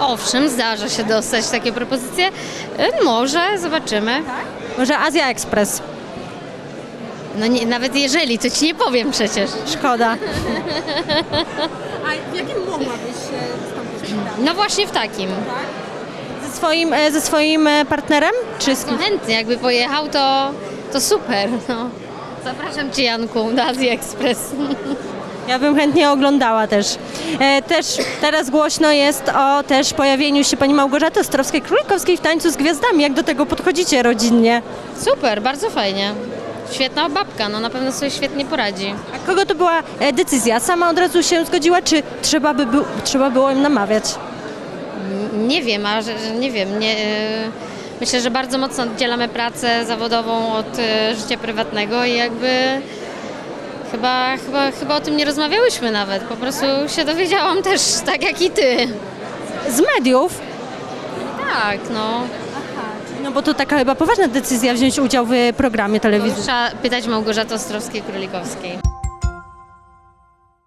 Owszem, zdarza się dostać takie propozycje. E, Może, zobaczymy. Może Azja Express. No nie, nawet jeżeli, to ci nie powiem przecież. Szkoda. A w jakim mogłabyś wystąpić? No właśnie w takim. Ze swoim, e, ze swoim e, partnerem? Czy z chętnie, jakby pojechał, to, to super. No. Zapraszam Cię, Janku, do Azji Express. Ja bym chętnie oglądała też. E, też teraz głośno jest o też pojawieniu się pani Małgorzaty Ostrowskiej-Królikowskiej w Tańcu z Gwiazdami. Jak do tego podchodzicie rodzinnie? Super, bardzo fajnie. Świetna babka, no na pewno sobie świetnie poradzi. A kogo to była e, decyzja? Sama od razu się zgodziła, czy trzeba, by był, trzeba było im namawiać? Nie wiem, a że, że nie wiem. Nie, y, myślę, że bardzo mocno oddzielamy pracę zawodową od y, życia prywatnego i jakby chyba, chyba, chyba o tym nie rozmawiałyśmy nawet. Po prostu się dowiedziałam też tak jak i ty. Z mediów? Tak, no. No bo to taka chyba poważna decyzja wziąć udział w programie telewizyjnym. Trzeba pytać Małgorzaty Ostrowskiej-Królikowskiej.